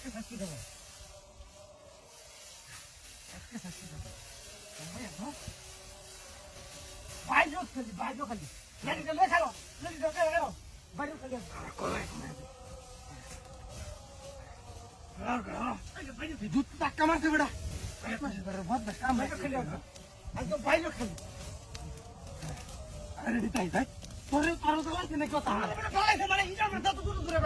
আজকে শাস্তি দেবো। আজকে শাস্তি দেবো। বাইরে খালি বাইরে খালি। লেডি লেগে খেলো লেডি লেগে খেলো বাইরে খালি দুধ ধাক্কা মারছে বেটা। বাইরে খালি একদম বাইরে খালি আরে তাই তাই। তোরে তোর তো লাগছে না কথা মানে তো দূর দূরে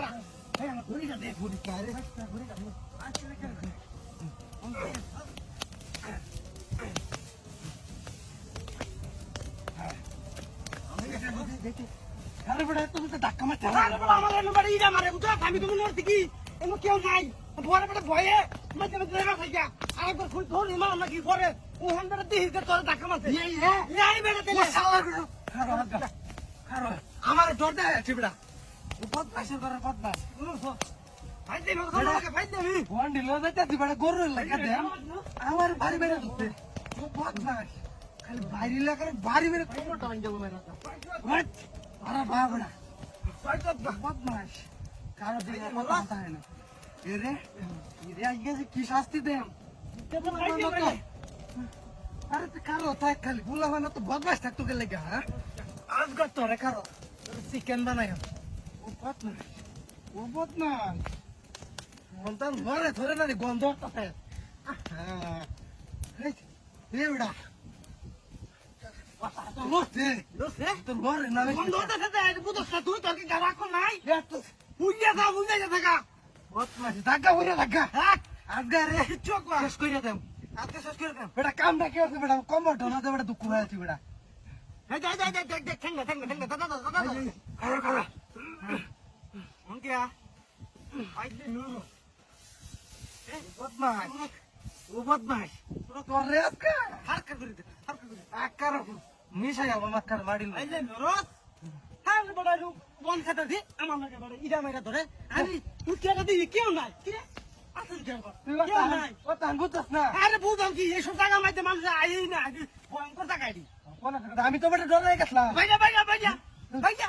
আমার ধাক্কা মারতে আমার এনে বাড়ি ইরা আমি তুমি নড়তে কি এমন কেউ নাই বড় বেটা ভয়ে মধ্যে মধ্যে রেবা খাই আরেকবার খুঁজ ধর ইমা আমার দেয় আছে দে আমার বাড়ি বেড়ে পাশ খালি বাইরে লাগার বাড়ি বেড়ে কোমরটা ভাঙ যাব হোয়াট? আরে বাবড়া বদমাস। কারও দিকে কথা হয় না। এরে এরে আজকে যে কি শাস্তি দেম? আরে তো কারও তাই খালি বলা হয় না তো বদমাস থাকতো গেলে গা হ্যাঁ? আজ করতো রে কারও চিকেন বানাই বদমাস মনটা ধরে না রে গন্ধ ঘরে কামটা কি হচ্ছে বেটা কমর ঢোনা দে বেটা দুঃখ হয়ে আছে বেটা এই খারা অঙ্কিয়া আইলে নুরু এ বদমাস ও বদমাস তোর রে আজকে হারকা করে দে হারকা করে আকার মিশাই আমার মাথার মারিল আইলে নুরু হ্যাঁ বড় বন খেতে দি। আমার লাগে বড় ইডা মেরা ধরে। আমি উঠিয়া দিই কেউ নাই। কি রে? আসল কেউ কেউ নাই। ও তান বুঝছস না? আরে বুঝাম কি এইসব জায়গা মাইতে মানুষ আই না। ভয়ঙ্কর জায়গা এটি আমি তো বেটা ডরাই গেছিলাম। ভাইয়া ভাইয়া ভাইয়া। ভাইয়া।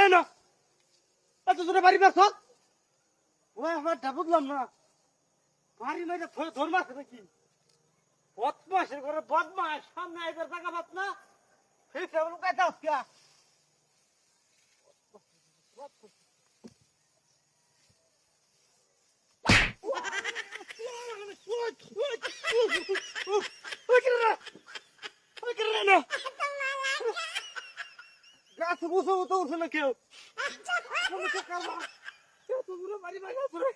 ওই করে না এত জোরে বাড়ি পারছ ওই আমার বুঝলাম না বাড়ি মেরে ধর মাস নাকি বদমাসের ঘরে বদমাস সামনে এবার টাকা পাত না সেই সেগুলো কাটা আজকে গাছ বসে তো উঠে না কেউ কেউ? ধরে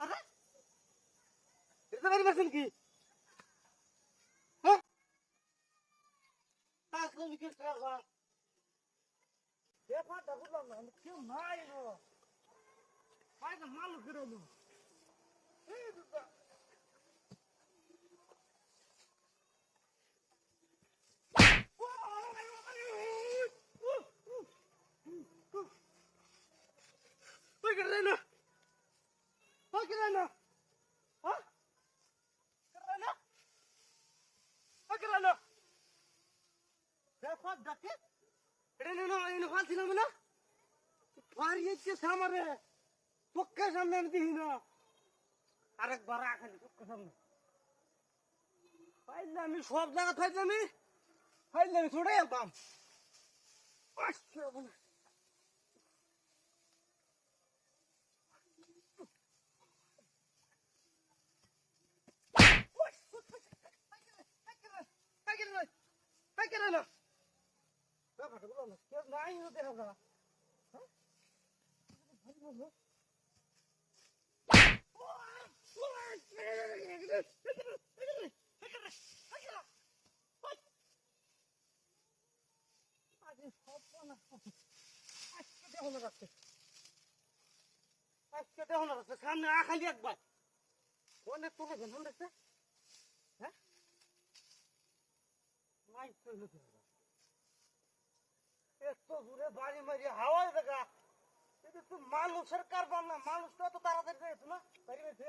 আরে এটা বাড়ি বাসেন কি? হ্যাঁ? আসলে বিকেল টাকা ব্যাপারটা বুঝলাম না কেউ নাই গো বাইরে মাল ফিরলো এই দুটা ওই করে না সব ডাকে এটা নিয়ে না এনে ফালছিলাম না পারিয়েছে সামারে পক্ষে সামনে আমি দিই না আরেকবার রাখেন পক্ষে সামনে ফাইলে আমি সব জায়গা ফাইলে আমি ফাইলে আমি ছড়ে যেতাম সামনে আখালি একবার অনেক তোলে গেল দেখছে হ্যাঁ এত দূরে বাড়ি মারি হাওয়ায় দেখা এটা তো মানুষের কারবার না? মানুষ তো এত তাড়াতাড়ি যেত না? বেঁচে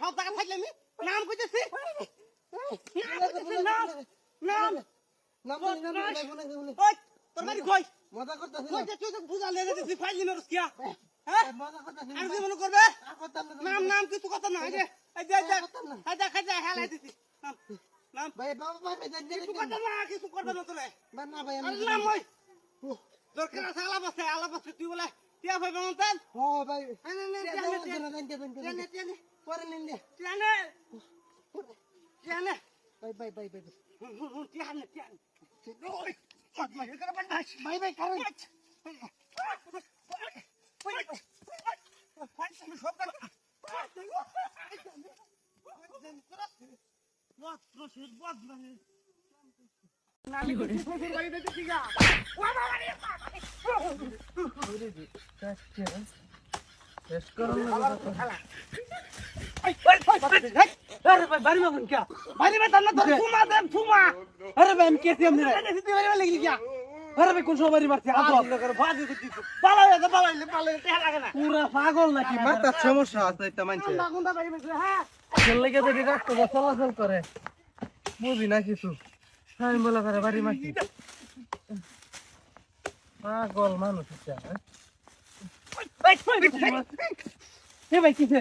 সব জায়গা থাকলে আমি নাম কইতেছি। নাম নাম। নাম তোর বাড়ি কই? মজা করতেছি কই যে তুই তো বুঝা লেগে দিছি ফাইল নিমে রস কিয়া? হ্যাঁ মজা করতেছি আর কি মনে করবে? নাম নাম কিছু কথা না যে এই যে যে এই যে খাজা হেলাই দিছি। নাম নাম। ভাই বাবা ভাই ভাই কিছু কথা না কিছু করবে না তোরে। না ভাই নাম ওই। দরকার আছে আলাপ আছে আলাপ তুই বলে টিয়া ভাই তেন ও ভাই। নে নে ভাই ভাই ভাই ভাই। ভাই ভাই কারণ Thank you. পাগল নাকি? মাথার সমস্যা আছে চলাচল করে। বুঝি না কিছু। হ্যাঁ, বলা করে বাড়ি মারছি। পাগল মানুষ এ ভাই কিছে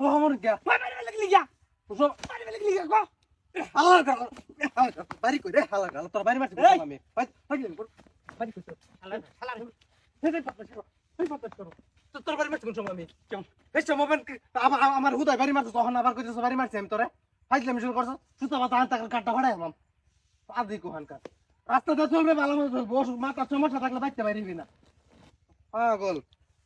ও আমার গা ভাই ভাই লাগলি গা ও সব ভাই লাগলি গা গো হালা গা বাড়ি কই রে হালা গা তোর বাড়ি মারছি আমি ভাই ভাই বাড়ি কই হালা হালা রে পাপা করো এই পাপা করো বাড়ি মারছি কোন সময় আমি কেমন? এই আমার হুদায় বাড়ি মারছো তখন আবার কইতেছ বাড়ি মারছি আমি তোরে। ফাইজলামি শুরু করছ? সুতা পাতা আনতে কাটটা ফাড়াই আমার আদি কোহানকার রাস্তাটা চলবে ভালো মতো চলবে থাকলে বাচ্চা বাইরে না। পাগল।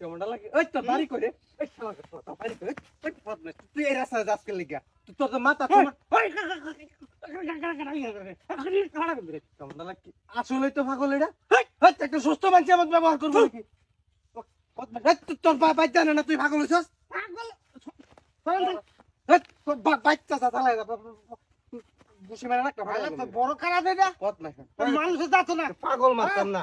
কেমনটা লাগে আসলে তো পাগল এটা একটা সুস্থ মানুষ আমাকে ব্যবহার করব নাকি তোর বাপ জানে না তুই পাগল হইছস পাগল বাচ্চা বড় খারাপ এটা মানুষের যাতো না পাগল মারতাম না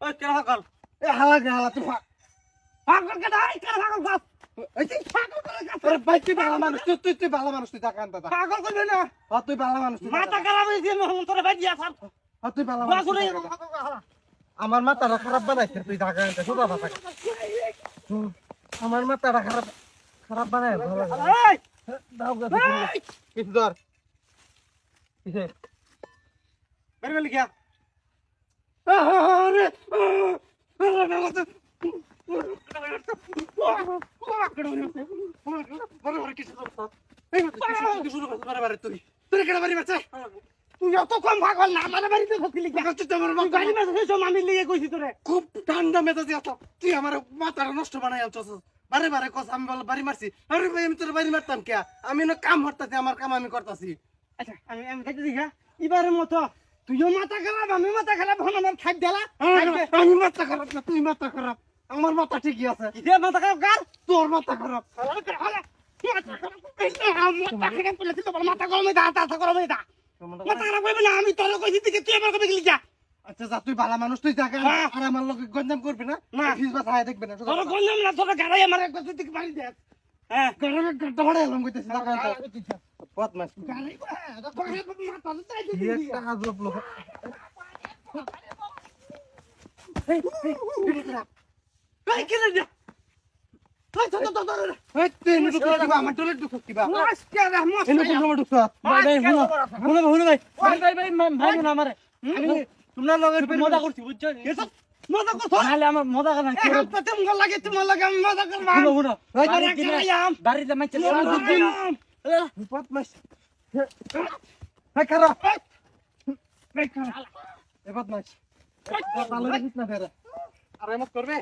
ওই কেন পাগল? এ হালা গে হালা তুই পা- পাগল কেন? এই কেন যে পাগল করে কাছে তোর ভাই তুই ভালো মানুষ তুই তুই তুই ভালো মানুষ তুই টাকা আনতা পাগল করবে না? হ্যাঁ তুই ভালো মানুষ তুই মাথা খারাপ হয়েছে মোহন তোর বাড়ি আসা হ্যাঁ তুই ভালো মানুষ তুই আমার মাথাটা খারাপ বানাইছে তুই ঢাকা আনতে। পাতা হুম, আমার মাথাটা খারাপ খারাপ বানায় ভালো। এই, দাও গা দেখি। কিছু ধর কিসে? বের বের লিখিয়া খুব ঠান্ডা মেজাজে আসলাম তুই আমার মাথাটা নষ্ট বানাই আনছস। বারে বারে কস আমি বলে বাড়ি মারছি। আরে ভাই আমি তোর বাড়ি মারতাম কে? আমি না কাম হরতাছি আমার কাম আমি করতাছি। আচ্ছা আমি আমি খাইতে দিঘা এবারের মতো তুইও মাথা খারাপ আমি মাথা খারাপ হন আমার খাই দিলা। আমি মাথা খারাপ না তুই মাথা খারাপ। আমার মাথা ঠিকই আছে। ইদে মাথা খারাপ কার? তোর মাথা খারাপ। মাথা গরমে দা মাথা গরমে দা মাথা খারাপ না আমি তোর কইছি থেকে তুই আমার কবে গেলি যা। আচ্ছা যা তুই ভালো মানুষ তুই জায়গা হ্যাঁ। আর আমার লোক গঞ্জাম করবি না? না। ফিস দেখবে না তোর গঞ্জাম না তোর গাড়াই আমার একবার তুই বাড়ি দে হ্যাঁ গরমে গাড়টা ভাড়া এলাম কইতেছি জায়গা পথ মাস না তোমরা লগের মজা করছি বুঝছ মজা করছ? নাহলে আমার মজা করেন এক হাত পাতে মুখ লাগে তোমার লাগে আমি মজা করবা। শুনো বাড়িতে মাইছে আর করবে?